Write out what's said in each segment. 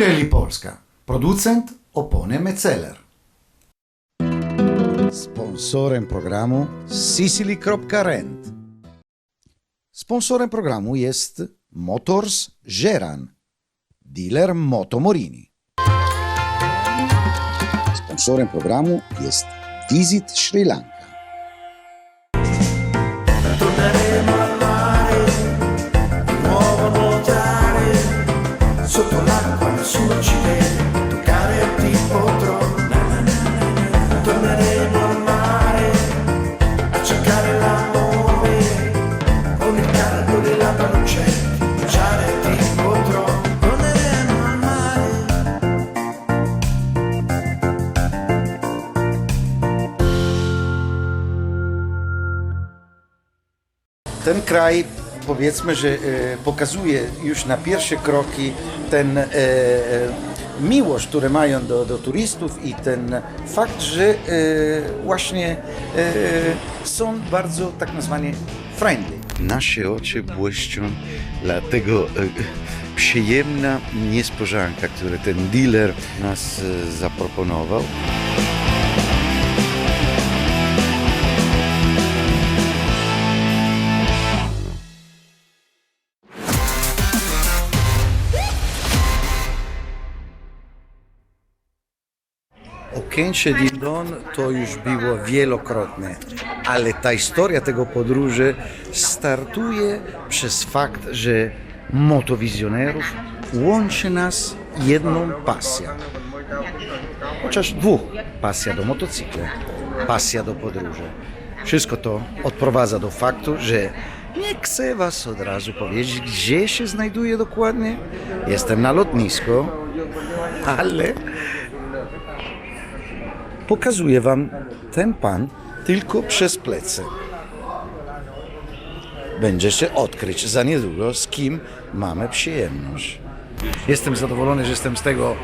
Pirelli Polska, producent opony Meceler. Sponsorem programu Sicily.rent. Sponsorem programu jest Motors Geran, dealer Moto Morini. Sponsorem programu jest Visit Sri Lanka. Ten kraj powiedzmy, że e, pokazuje już na pierwsze kroki ten e, e, miłość, które mają do, do turystów i ten fakt, że właśnie są bardzo tak nazwane friendly. Nasze oczy błyszczą, dlatego przyjemna niespodzianka, którą ten dealer nas zaproponował. Okęcie Dindon to już było wielokrotne, ale ta historia tego podróży startuje przez fakt, że motowizjonerów łączy nas jedną pasją. Chociaż dwóch. Pasja do motocykla, pasja do podróży. Wszystko to odprowadza do faktu, że nie chcę Was od razu powiedzieć, gdzie się znajduję dokładnie. Jestem na lotnisku, ale pokazuję Wam ten pan tylko przez plecy. Będziecie odkryć za niedługo, z kim mamy przyjemność. Jestem zadowolony, że jestem z tego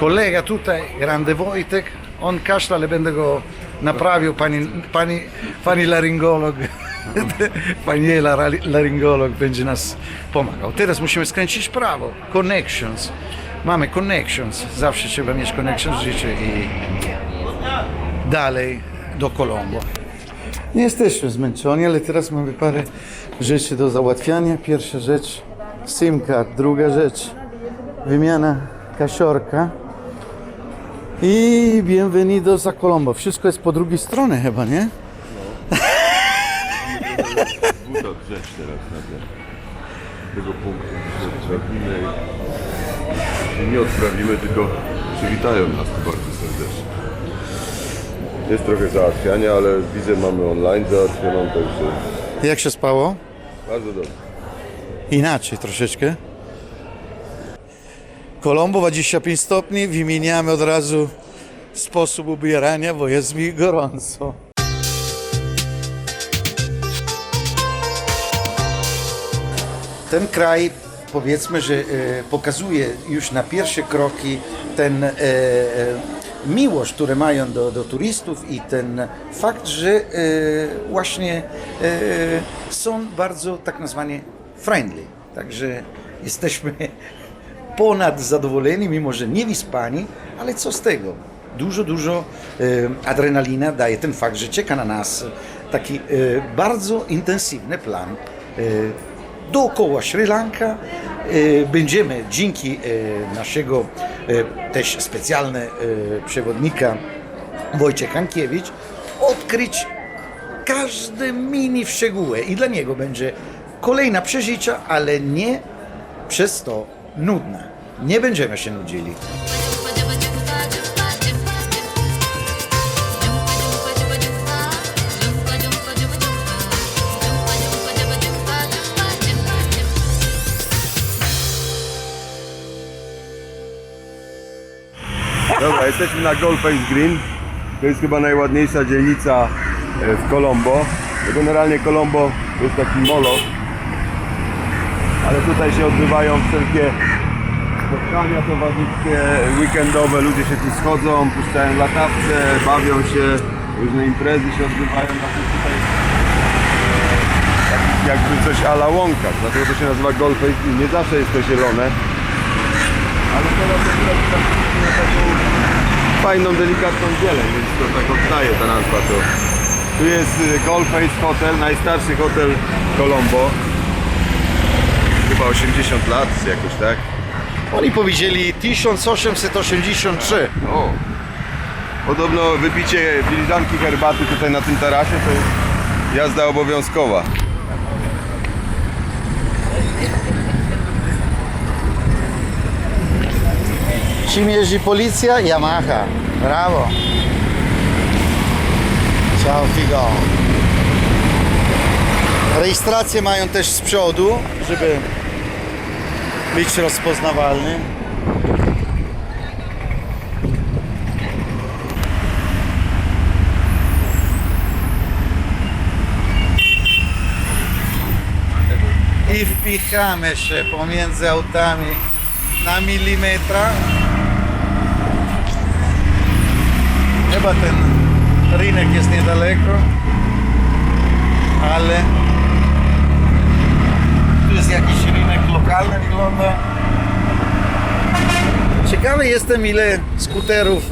kolega tutaj, Grande Wojtek. On kaszla, ale będę go naprawił, pani, pani, pani laryngolog. Pani laryngolog, będzie nas pomagał. Teraz musimy skręcić prawo. Connections. Mamy connections. Zawsze trzeba mieć connections w życiu i dalej do Colombo. Nie jesteśmy zmęczeni, ale teraz mamy parę rzeczy do załatwiania. Pierwsza rzecz SIM card, druga rzecz wymiana kasiorka i bienvenidos a Colombo. Wszystko jest po drugiej stronie chyba, nie? buta drzeć teraz nagle. Tego punktu i nie odprawimy, tylko przywitają nas bardzo serdecznie. Jest trochę załatwiania, ale wizę mamy online załatwioną, także Jak się spało? bardzo dobrze. Inaczej troszeczkę. Colombo 25 stopni, wymieniamy od razu sposób ubierania, bo jest mi gorąco. Ten kraj powiedzmy, że e, pokazuje już na pierwsze kroki ten e, e, miłość, które mają do, do turystów i ten fakt, że e, właśnie e, są bardzo tak nazwane friendly. Także jesteśmy ponad zadowoleni, mimo że nie wyspani, ale co z tego? Dużo, dużo e, adrenalina daje ten fakt, że czeka na nas taki e, bardzo intensywny plan e, dookoła Sri Lanka. E, Będziemy dzięki e, naszego e, też specjalnego e, przewodnika Wojciech Hankiewicz odkryć każde mini szczegóły i dla niego będzie kolejna przeżycia, ale nie przez to nudna. Nie będziemy się nudzili. Dobra, jesteśmy na Goldface Green. To jest chyba najładniejsza dzielnica e, w Colombo. Generalnie Colombo jest taki moloch. Ale tutaj się odbywają wszelkie spotkania towarzyskie, weekendowe. Ludzie się tu schodzą, puszczają latawce, bawią się. Różne imprezy się odbywają na tym tutaj. Takich jakby coś ala łąkach. Dlatego to się nazywa Green. Nie zawsze jest to zielone. Ale teraz fajną, delikatną zieleń, więc to tak oddaje ta nazwa. To. Tu jest y, Goldface Hotel, najstarszy hotel Colombo. Chyba 80 lat jakoś, tak? Oni powiedzieli 1883. O. Podobno wypicie filiżanki herbaty tutaj na tym tarasie to jest jazda obowiązkowa. Czym jeździ policja? Yamaha. Brawo. Ciao figo. Rejestracje mają też z przodu, żeby być rozpoznawalny. I wpichamy się pomiędzy autami na milimetra. Chyba ten rynek jest niedaleko, ale tu jest jakiś rynek lokalny wygląda. Ciekawy jestem ile skuterów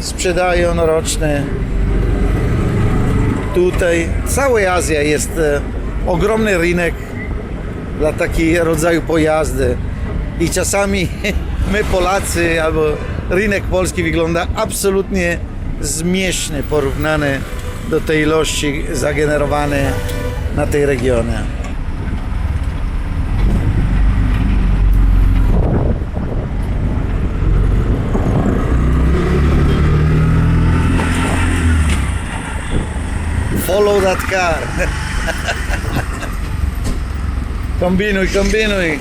sprzedają roczne. Tutaj cała Azja jest e, ogromny rynek dla takiego rodzaju pojazdy. I czasami my Polacy albo rynek polski wygląda absolutnie zmiesznie porównany do tej ilości zagenerowanej na tej regionie. Follow that car. Kombinuj, kombinuj.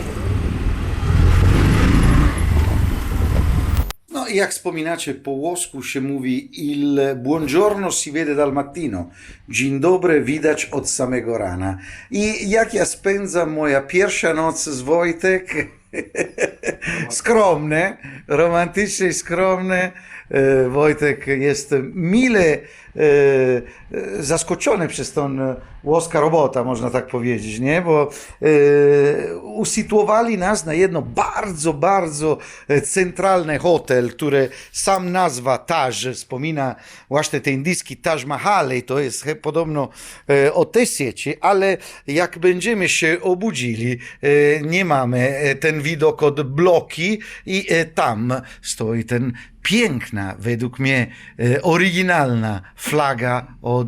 No i jak wspominacie, po włosku się mówi il buongiorno si vede dal mattino. Dzień dobry widać od samego rana. I jak ja spędzam moja pierwsza noc z Wojtek? skromne, romantycznie skromne. E, Wojtek jest mile e, zaskoczony przez tą e, włoska robota, można tak powiedzieć, nie? Bo usytuowali nas na jedno bardzo, bardzo centralny hotel, który sam nazwa Taj wspomina właśnie ten indyjski Taj Mahal i to jest podobno o tej sieci, ale jak będziemy się obudzili, nie mamy ten widok od bloki i tam stoi ten piękna, według mnie e, oryginalna flaga od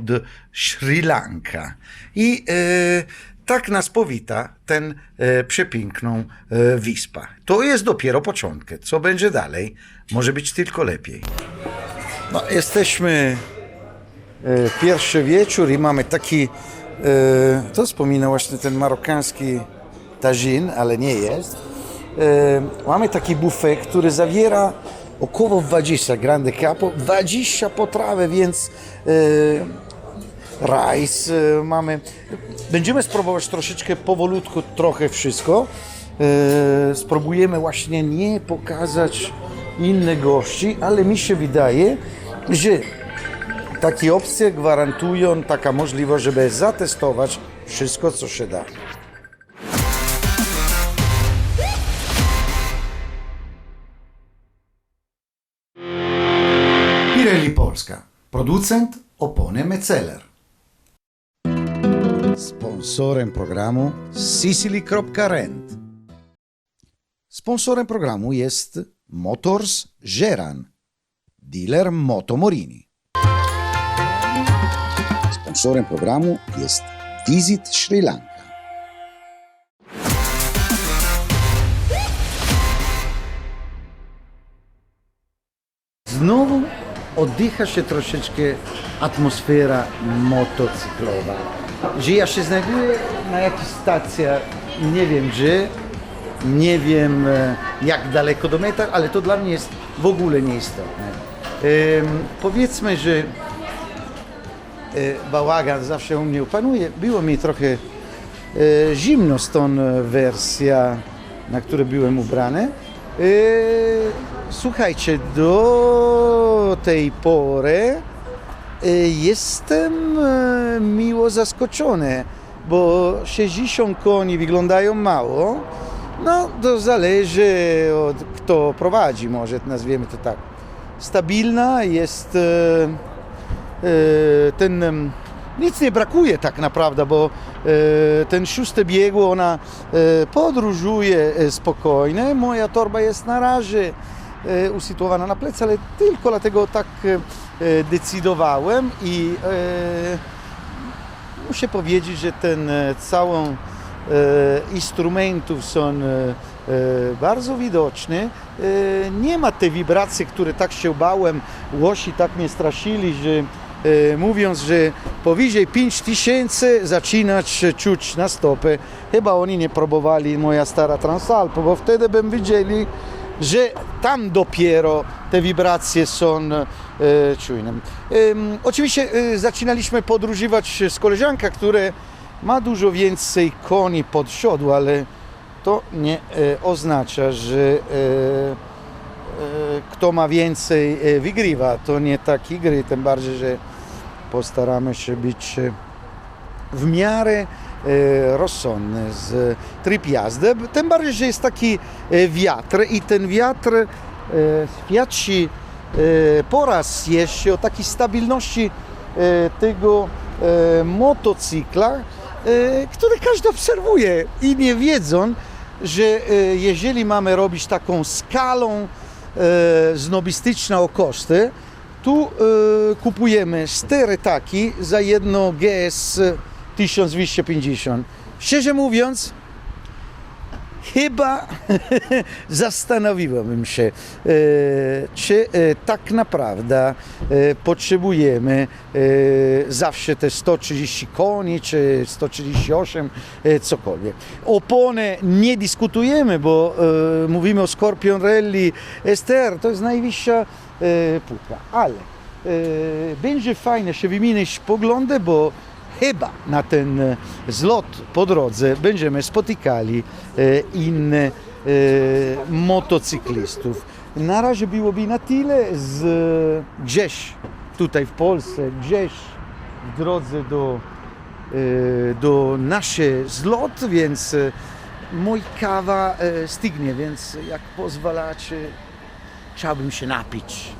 Sri Lanka. I e, tak nas powita ten e, przepiękną e, wyspa. To jest dopiero początek. Co będzie dalej? Może być tylko lepiej. No, jesteśmy e, pierwszy wieczór i mamy taki, e, to wspomina właśnie ten marokański tagine, ale nie jest. E, mamy taki buffet, który zawiera około 20 grande capo, 20 potrawy, więc e, rice e, mamy. Będziemy spróbować troszeczkę powolutku, trochę wszystko. E, spróbujemy właśnie nie pokazać innych gości, ale mi się wydaje, że takie opcje gwarantują taka możliwość, żeby zatestować wszystko, co się da. Producent opony Meceler. Sponsorem programu Sicily.rent. Sponsorem programu jest Motors Geran, dealer Moto Morini. Sponsorem programu jest Visit Sri Lanka. Znowu oddycha się troszeczkę atmosfera motocyklowa. Że ja się znajduję na jakiejś stacji, nie wiem gdzie, nie wiem e, jak daleko do meta, ale to dla mnie jest w ogóle nieistotne. Ym, powiedzmy, że e, bałagan zawsze u mnie panuje. Było mi trochę e, zimno z tą e, wersja, na której byłem ubrany. Słuchajcie, do tej pory e, jestem e, miło zaskoczony, bo 60 koni wyglądają mało, No, to zależy od kto prowadzi, może nazwiemy to tak. Stabilna jest e, ten, em, nic nie brakuje tak naprawdę, bo e, ten szósty biegu ona e, podróżuje spokojnie, moja torba jest na razie usytuowana na plecy, ale tylko dlatego tak e, e, decydowałem i e, muszę powiedzieć, że ten e, całą e, instrumentów są e, e, bardzo widoczne. E, nie ma tej wibracji, które tak się bałem. Łosi tak mnie straszyli, że e, mówiąc, że powyżej 5000 zaczynać czuć na stopę. Chyba oni nie próbowali moja stara Transalp, bo wtedy bym widzieli, że tam dopiero te wibracje są e, czujne. Em, oczywiście e, zaczynaliśmy podróżować z koleżanką, która ma dużo więcej koni pod siodło, ale to nie e, oznacza, że e, e, kto ma więcej e, wygrywa. To nie takie gry, tym bardziej, że postaramy się być e, w miarę e, rozsądny z tryb jazdy. Tym bardziej, że jest taki e, wiatr i ten wiatr e, świadczy e, po raz jeszcze o takiej stabilności e, tego e, motocykla, e, który każdy obserwuje i nie wiedzą, że e, jeżeli mamy robić taką skalą e, znobistyczną koszty, tu e, kupujemy cztery taki za jedno GS 1250. Szczerze mówiąc, chyba zastanowiłbym się, e, czy e, tak naprawdę e, potrzebujemy zawsze te 130 koni, czy 138, e, cokolwiek. Opony nie dyskutujemy, bo mówimy o Scorpion Rally STR, to jest najwyższa półka, ale będzie fajnie się wymienić poglądy, bo chyba na ten e, zlot po drodze będziemy spotykali e, inne e, motocyklistów. Na razie byłoby na tyle z gdzieś tutaj w Polsce, gdzieś w drodze do, do naszej zlot, więc mój kawa stygnie, więc jak pozwalacie, chciałbym się napić.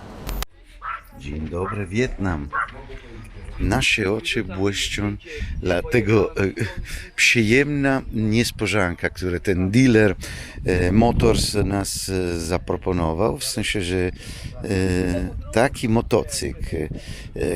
Dzień dobry, Wietnam. Nasze oczy błyszczą, dlatego e, przyjemna niespodzianka, którą ten dealer e, Motors nas e, zaproponował, w sensie, że e, taki motocykl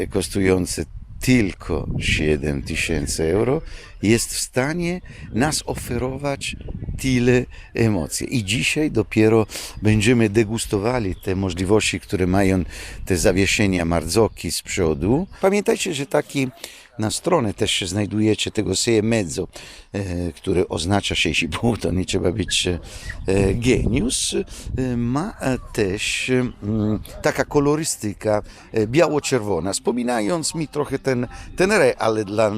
kosztujący tylko 7 tysięcy euro jest w stanie nas oferować tyle emocji. I dzisiaj dopiero będziemy degustowali te możliwości, które mają te zawieszenia Marzocchi z przodu. Pamiętajcie, że taki na stronę też się znajdujecie tego Seje Mezzo, e, który oznacza 6,5, to nie trzeba być e. E, Ma e, też taka kolorystyka biało-czerwona, wspominając mi trochę ten, ten re, ale dla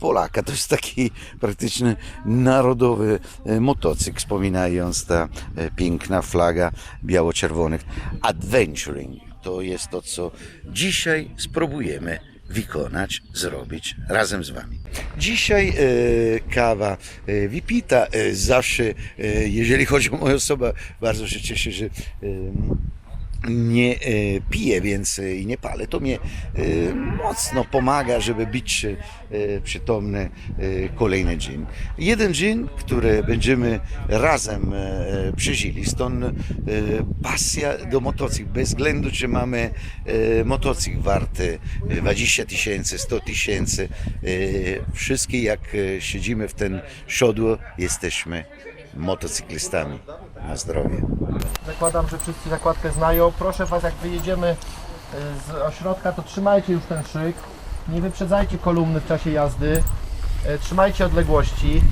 Polaka to jest taki praktycznie narodowy motocykl, wspominając ta piękna flaga biało-czerwonych. Adventuring to jest to, co dzisiaj spróbujemy wykonać, zrobić razem z Wami. Dzisiaj e, kawa e, wypita. E, zawsze, e, jeżeli chodzi o moją osobę, bardzo się cieszę, że e, nie e, piję więcej i nie palę. To mnie e, mocno pomaga, żeby być e, przytomny e, kolejny dzień. Jeden dzień, który będziemy razem e, przeżyli. Stąd e, pasja do motocykl. Bez względu, czy mamy e, motocykl warty 20 tysięcy, 100 tysięcy. e, Wszystkie jak e, siedzimy w ten siodło, jesteśmy motocyklistami. Na zdrowie. Zakładam, że wszyscy zakładkę znają. Proszę Was, jak wyjedziemy y, z ośrodka, to trzymajcie już ten szyk. Nie wyprzedzajcie kolumny w czasie jazdy. E, Trzymajcie odległości.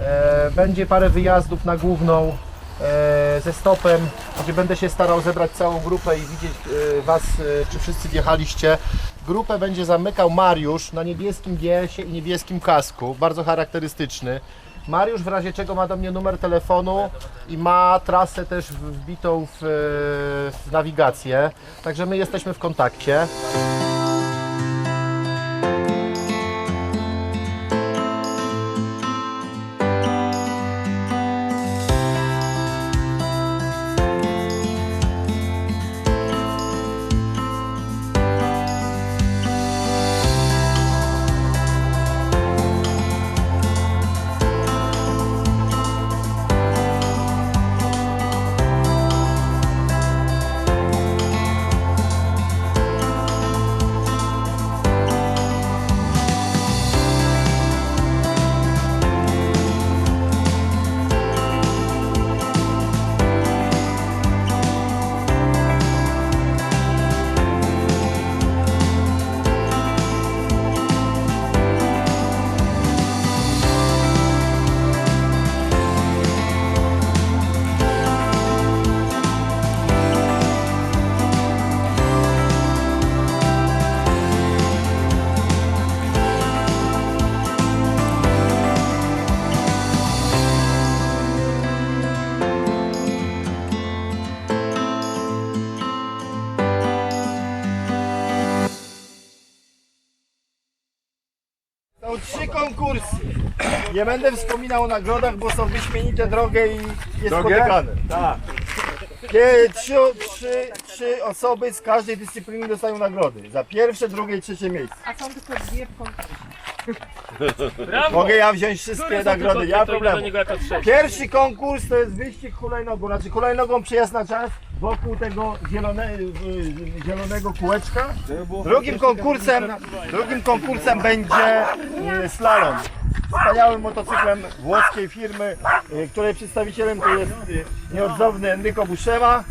E, Będzie parę wyjazdów na główną e, ze stopem, gdzie będę się starał zebrać całą grupę i widzieć e, Was, e, czy wszyscy wjechaliście. Grupę będzie zamykał Mariusz na niebieskim GS-ie i niebieskim kasku, bardzo charakterystyczny. Mariusz w razie czego ma do mnie numer telefonu i ma trasę też wbitą w, w nawigację, także my jesteśmy w kontakcie. Nie będę wspominał o nagrodach, bo są wyśmienite drogę i Drogę? niespotykane. Tak. Kie- Trzy, trzy, trzy osoby z każdej dyscypliny dostają nagrody. Za pierwsze, drugie i trzecie miejsce. A są tylko dwie w konkursie. Mogę ja wziąć wszystkie nagrody, nie ma problemu. niego jako trzeci. Pierwszy konkurs to jest wyścig hulajnogą, znaczy hulajnogą przejazd na czas wokół tego zielone, zielonego kółeczka. Drugim konkursem, drugim konkursem będzie y, slalom. Wspaniałym motocyklem włoskiej firmy, y, której przedstawicielem to jest y, nieodzowny Enrico Buscema,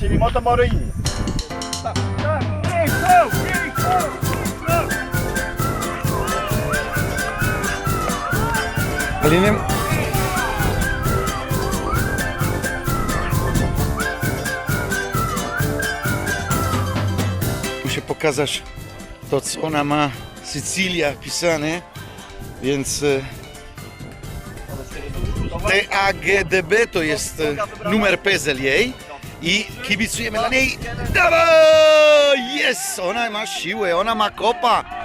czyli Moto Morini. Aliniem. Muszę pokazać to, co ona ma Sycylia pisane, więc e, TAGDB to jest e, numer PESEL jej i kibicujemy dla niej. Dawaj! Jest! Ona ma siłę, ona ma kopa.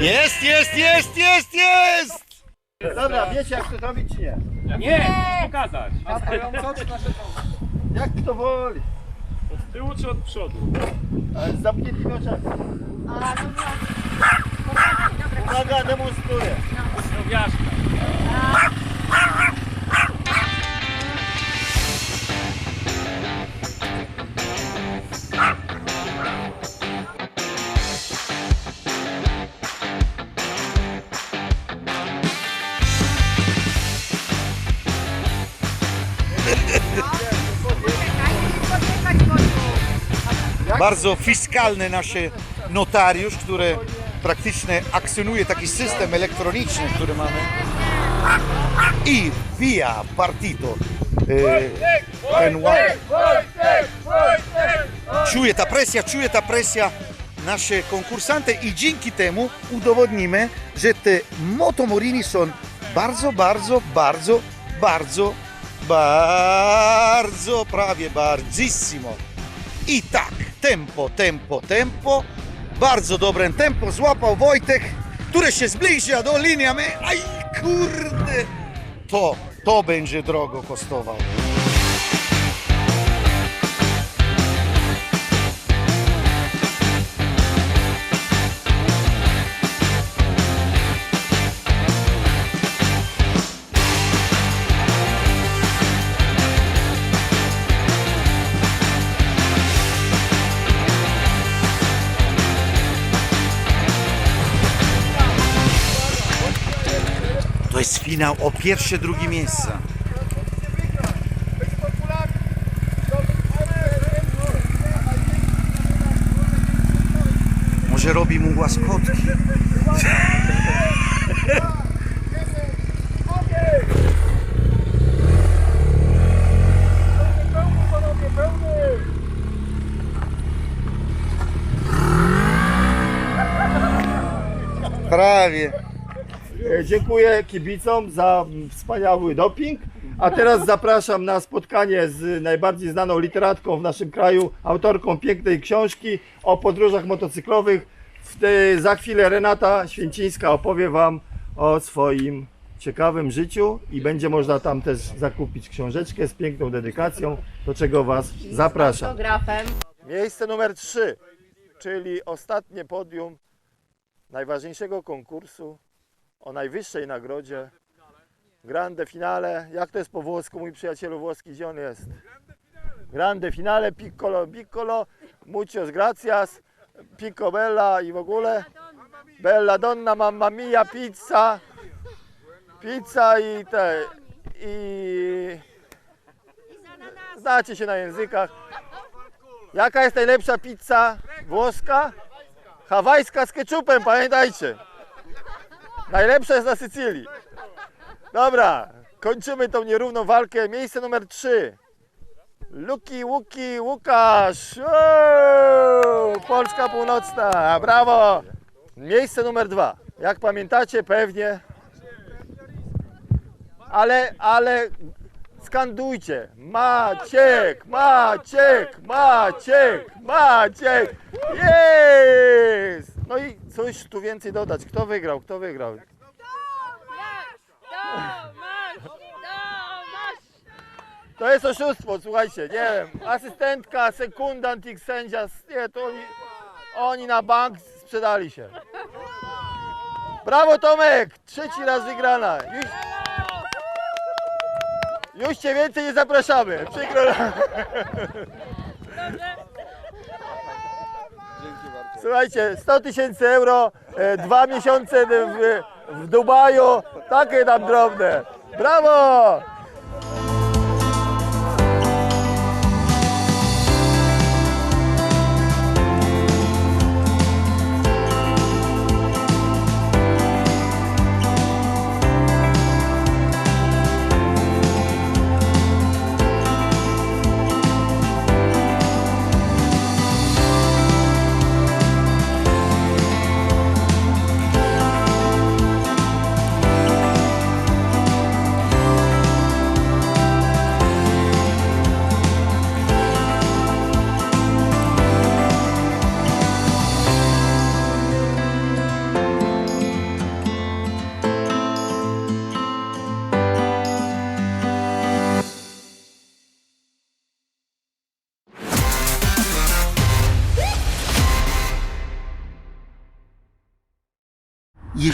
Jest, jest, jest, jest, jest! Dobra, wiecie jak to zrobić czy nie? Nie, pokazać. Jak kto woli, Od tyłu czy od przodu? ale z zamkniętymi oczami. Uwaga, demonstruję. Drobiażdżka. Bardzo fiskalny nasz notariusz, który praktycznie akcjonuje taki system elektroniczny, który mamy. I via partito. e, Ten ła- czuje ta presja, czuje ta presja nasze konkursanty i dzięki temu udowodnimy, że te motomorini są bardzo, bardzo, bardzo, bardzo, bardzo, prawie bardzissimo. I tak, tempo, tempo, tempo. Bardzo dobre tempo złapał Wojtek, który się zbliża do linii, aj kurde, to, to będzie drogo kosztował. Jest finał o pierwsze, drugie miejsce. Może robi mu łaskotki. Prawie. Dziękuję kibicom za wspaniały doping. A teraz zapraszam na spotkanie z najbardziej znaną literatką w naszym kraju, autorką pięknej książki o podróżach motocyklowych. W te, za chwilę Renata Święcińska opowie Wam o swoim ciekawym życiu i będzie można tam też zakupić książeczkę z piękną dedykacją, do czego Was zapraszam. Miejsce numer 3, czyli ostatnie podium najważniejszego konkursu o najwyższej nagrodzie. Grande finale. Jak to jest po włosku, mój przyjacielu włoski, gdzie on jest? Grande finale, piccolo, piccolo, muchos gracias, pico bella i w ogóle. Bella donna, mamma mia, pizza. Pizza i te, i... Znacie się na językach. Jaka jest najlepsza pizza włoska? Hawajska z keczupem, pamiętajcie. Najlepsza jest na Sycylii. Dobra, kończymy tą nierówną walkę. Miejsce numer 3. Luki, Łuki, Łukasz. Polska Północna, brawo. Miejsce numer 2. Jak pamiętacie, pewnie. Ale, ale skandujcie Maciek, Maciek, Maciek, Maciek! Jest! No i coś tu więcej dodać. Kto wygrał? Kto wygrał? To jest oszustwo, słuchajcie, nie wiem. Asystentka, sekundant i sędzia, nie, to oni, oni na bank sprzedali się. Brawo Tomek! Trzeci raz wygrana. Już, już cię więcej nie zapraszamy. Przykro nam. Słuchajcie, 100 tysięcy euro, e, dwa miesiące w, w Dubaju, takie tam drobne. Brawo!